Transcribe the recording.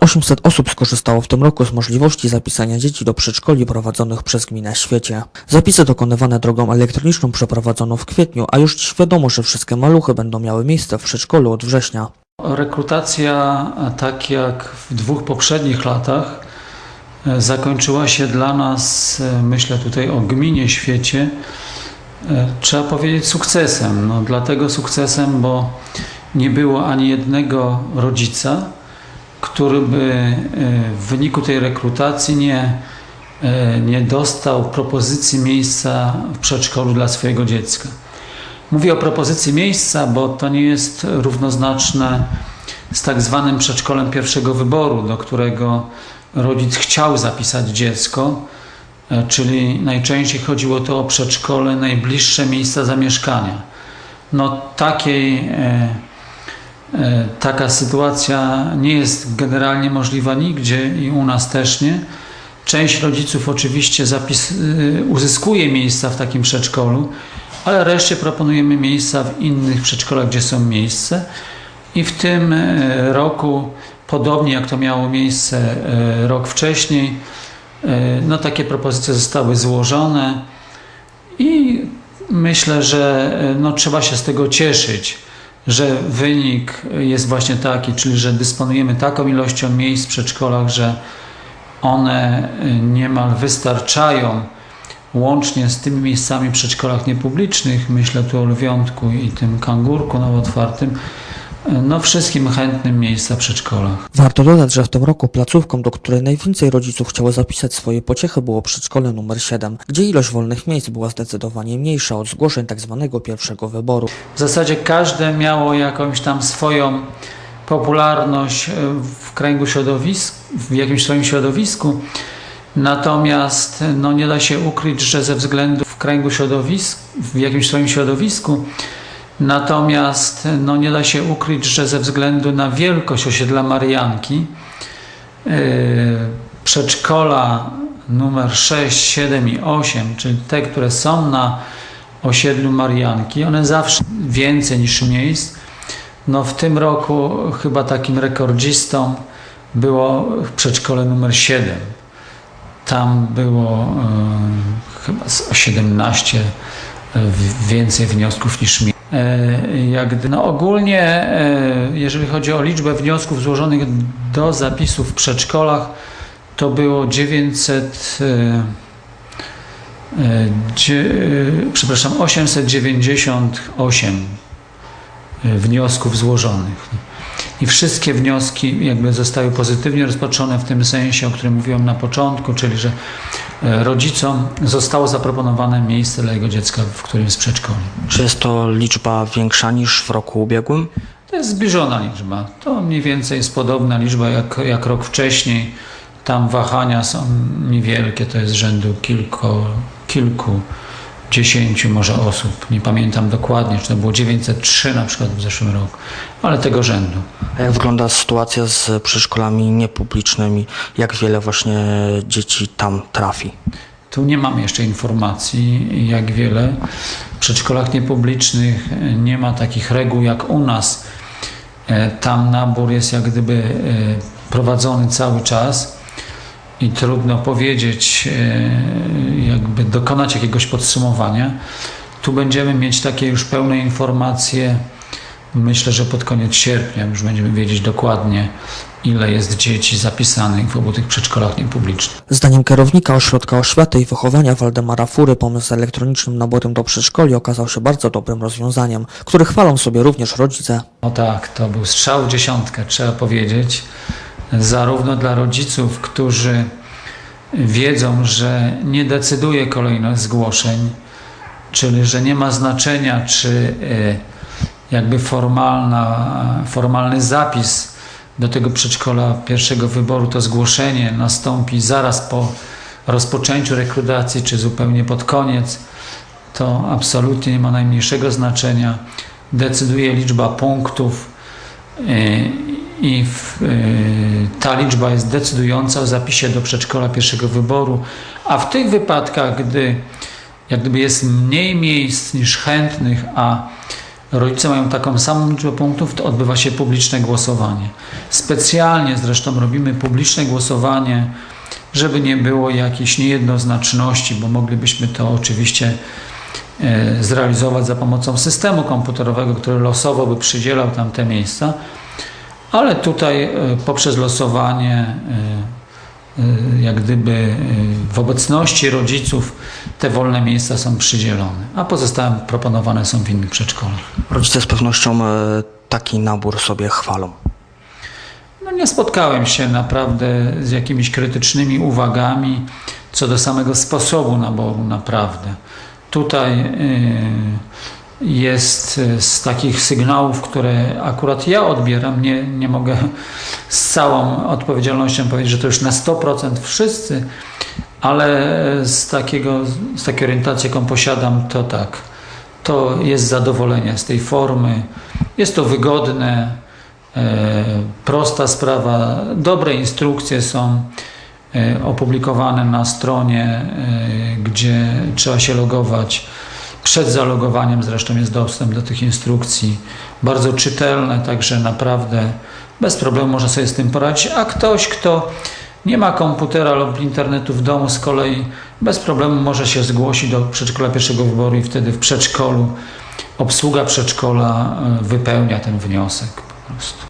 800 osób skorzystało w tym roku z możliwości zapisania dzieci do przedszkoli prowadzonych przez gminę świecie. Zapisy dokonywane drogą elektroniczną przeprowadzono w kwietniu, a już wiadomo, że wszystkie maluchy będą miały miejsce w przedszkolu od września. Rekrutacja, tak jak w dwóch poprzednich latach, e, zakończyła się dla nas, e, myślę tutaj o gminie świecie, e, trzeba powiedzieć sukcesem. No, dlatego sukcesem, bo nie było ani jednego rodzica, który by e, w wyniku tej rekrutacji nie, e, nie dostał propozycji miejsca w przedszkolu dla swojego dziecka. Mówię o propozycji miejsca, bo to nie jest równoznaczne z tak zwanym przedszkolem pierwszego wyboru, do którego rodzic chciał zapisać dziecko, e, czyli najczęściej chodziło to o przedszkole najbliższe miejsca zamieszkania. No takiej, taka sytuacja nie jest generalnie możliwa nigdzie i u nas też nie. Część rodziców oczywiście zapis, y, uzyskuje miejsca w takim przedszkolu, ale reszcie proponujemy miejsca w innych przedszkolach, gdzie są miejsce. I w tym e, roku, podobnie jak to miało miejsce e, rok wcześniej, e, no takie propozycje zostały złożone i myślę, że e, no, trzeba się z tego cieszyć, że wynik jest właśnie taki, czyli że dysponujemy taką ilością miejsc w przedszkolach, że one e, niemal wystarczają łącznie z tymi miejscami w przedszkolach niepublicznych, myślę tu o Lwiątku i tym Kangurku nowotwartym, e, no wszystkim chętnym miejsca w przedszkolach. Warto dodać, że w tym roku placówką, do której najwięcej rodziców chciało zapisać swoje pociechy było przedszkole numer 7, gdzie ilość wolnych miejsc była zdecydowanie mniejsza od zgłoszeń tzw. pierwszego wyboru. W zasadzie każde miało jakąś tam swoją popularność e, w kręgu środowisk, w jakimś swoim środowisku. Natomiast no, nie da się ukryć, że ze względu w kręgu środowisk, w jakimś swoim środowisku, natomiast no, nie da się ukryć, że ze względu na wielkość osiedla Marianki, yy, przedszkola numer 6, 7 i 8, czyli te, które są na osiedlu Marianki, one zawsze więcej niż miejsc. No w tym roku chyba takim rekordzistą było przedszkole numer 7. Tam było e, chyba z- o 17 w- więcej wniosków niż mi. E, jak, no ogólnie, e, jeżeli chodzi o liczbę wniosków złożonych do zapisu w przedszkolach, to było 900, e, przepraszam, 898 e, wniosków złożonych. I wszystkie wnioski jakby zostały pozytywnie rozpatrzone w tym sensie, o którym mówiłem na początku, czyli że rodzicom zostało zaproponowane miejsce dla jego dziecka w którymś z przedszkoli. Czy jest to liczba większa niż w roku ubiegłym? To jest zbliżona liczba. To mniej więcej jest podobna liczba jak, jak rok wcześniej. Tam wahania są niewielkie, to jest rzędu kilku, kilku dziesięciu może osób. Nie pamiętam dokładnie, czy to było 903 na przykład w zeszłym roku, ale tego rzędu. A jak wygląda sytuacja z przedszkolami niepublicznymi? Jak wiele właśnie dzieci tam trafi? Tu nie mam jeszcze informacji, jak wiele. W przedszkolach niepublicznych nie ma takich reguł jak u nas. E, Tam nabór jest jak gdyby e, prowadzony cały czas i trudno powiedzieć, e, jakby dokonać jakiegoś podsumowania. Tu będziemy mieć takie już pełne informacje. Myślę, że pod koniec sierpnia już będziemy wiedzieć dokładnie, ile jest dzieci zapisanych w obu tych przedszkolach niepublicznych. Zdaniem kierownika Ośrodka Oświaty i Wychowania Waldemara Fury pomysł z elektronicznym naborem do przedszkoli okazał się bardzo dobrym rozwiązaniem, który chwalą sobie również rodzice. No tak, to był strzał w dziesiątkę, trzeba powiedzieć. Zarówno dla rodziców, którzy wiedzą, że nie decyduje kolejność zgłoszeń, czyli że nie ma znaczenia, czy e, jakby formalna, formalny zapis do tego przedszkola pierwszego wyboru, to zgłoszenie nastąpi zaraz po rozpoczęciu rekrutacji, czy zupełnie pod koniec, to absolutnie nie ma najmniejszego znaczenia. Decyduje liczba punktów yy, i w, yy, ta liczba jest decydująca o zapisie do przedszkola pierwszego wyboru, a w tych wypadkach, gdy jak gdyby jest mniej miejsc niż chętnych, a rodzice mają taką samą liczbę punktów, to odbywa się publiczne głosowanie. Specjalnie zresztą robimy publiczne głosowanie, żeby nie było jakichś niejednoznaczności, bo moglibyśmy to oczywiście e, zrealizować za pomocą systemu komputerowego, który losowo by przydzielał tam te miejsca, ale tutaj e, poprzez losowanie, e, e, jak gdyby w obecności rodziców, te wolne miejsca są przydzielone, a pozostałe proponowane są w innych przedszkolach. Rodzice z pewnością taki nabór sobie chwalą. No nie spotkałem się naprawdę z jakimiś krytycznymi uwagami co do samego sposobu naboru, naprawdę. Tutaj y, jest y, z takich sygnałów, które akurat ja odbieram, nie, nie mogę z całą odpowiedzialnością powiedzieć, że to już na 100% wszyscy, ale z, takiego, z takiej orientacji, jaką posiadam, to tak. To jest zadowolenie z tej formy, jest to wygodne, e, prosta sprawa, dobre instrukcje są e, opublikowane na stronie, e, gdzie trzeba się logować. Przed zalogowaniem zresztą jest dostęp do tych instrukcji. Bardzo czytelne, także naprawdę bez problemu można sobie z tym poradzić. A ktoś, kto nie ma komputera lub internetu w domu, z kolei bez problemu może się zgłosić do przedszkola pierwszego wyboru i wtedy w przedszkolu obsługa przedszkola e, wypełnia ten wniosek po prostu.